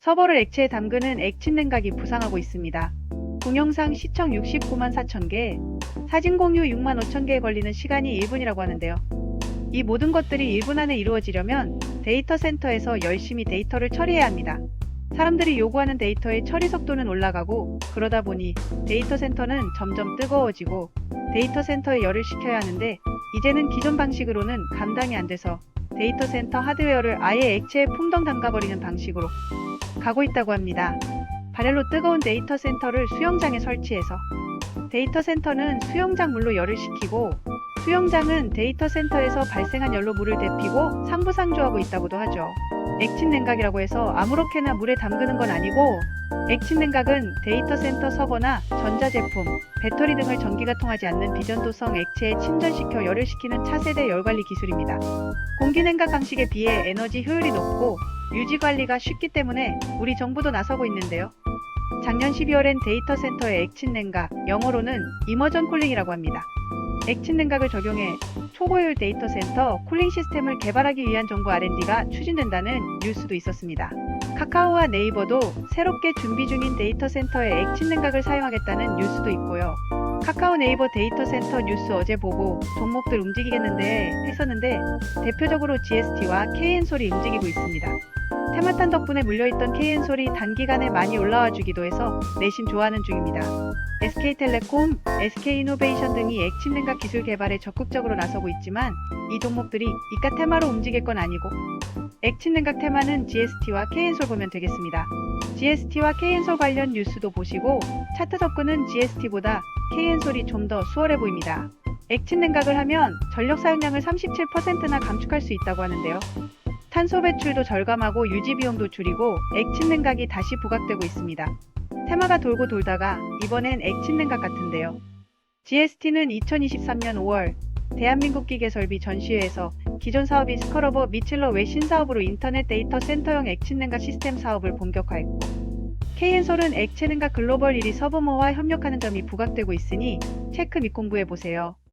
서버를 액체에 담그는 액침 냉각이 부상하고 있습니다. 동영상 시청 69만 4천 개, 사진 공유 6만 5천 개에 걸리는 시간이 1분이라고 하는데요. 이 모든 것들이 1분 안에 이루어지려면 데이터 센터에서 열심히 데이터를 처리해야 합니다. 사람들이 요구하는 데이터의 처리 속도는 올라가고 그러다 보니 데이터 센터는 점점 뜨거워지고 데이터 센터에 열을 식혀야 하는데 이제는 기존 방식으로는 감당이 안 돼서 데이터 센터 하드웨어를 아예 액체에 풍덩 담가버리는 방식으로 가고 있다고 합니다. 발열로 뜨거운 데이터 센터를 수영장에 설치해서 데이터 센터는 수영장 물로 열을 식히고 수영장은 데이터 센터에서 발생한 열로 물을 데피고 상부상조하고 있다고도 하죠. 액침 냉각이라고 해서 아무렇게나 물에 담그는 건 아니고 액침 냉각은 데이터 센터 서버나 전자제품, 배터리 등을 전기가 통하지 않는 비전도성 액체에 침전시켜 열을 식히는 차세대 열관리 기술입니다. 공기 냉각 방식에 비해 에너지 효율이 높고 유지 관리가 쉽기 때문에 우리 정부도 나서고 있는데요. 작년 12월엔 데이터 센터의 액침 냉각, 영어로는 이머전 쿨링이라고 합니다. 액침 냉각을 적용해 초고효율 데이터 센터 쿨링 시스템을 개발하기 위한 정부 R&D가 추진된다는 뉴스도 있었습니다. 카카오와 네이버도 새롭게 준비 중인 데이터 센터에 액침 냉각을 사용하겠다는 뉴스도 있고요. 카카오 네이버 데이터 센터 뉴스 어제 보고 종목들 움직이겠는데 했었는데 대표적으로 GST와 KN솔이 움직이고 있습니다. 테마탄 덕분에 물려있던 KN솔이 단기간에 많이 올라와 주기도 해서 내심 좋아하는 중입니다. SK텔레콤, SK이노베이션 등이 액침 냉각 기술 개발에 적극적으로 나서고 있지만 이 종목들이 이까 테마로 움직일 건 아니고 액침 냉각 테마는 GST와 KN솔 보면 되겠습니다. GST와 KN솔 관련 뉴스도 보시고 차트 접근은 GST보다 KN솔이 좀 더 수월해 보입니다. 액침 냉각을 하면 전력 사용량을 37%나 감축할 수 있다고 하는데요. 탄소 배출도 절감하고 유지 비용도 줄이고 액침 냉각이 다시 부각되고 있습니다. 테마가 돌고 돌다가 이번엔 액침 냉각 같은데요. GST는 2023년 5월 대한민국 기계설비 전시회에서 기존 사업이 스컬러버 미칠러 외 신 사업으로 인터넷 데이터 센터형 액침 냉각 시스템 사업을 본격화했고 KN솔은 액체 냉각 글로벌 1위 서브모와 협력하는 점이 부각되고 있으니 체크 및 공부해 보세요.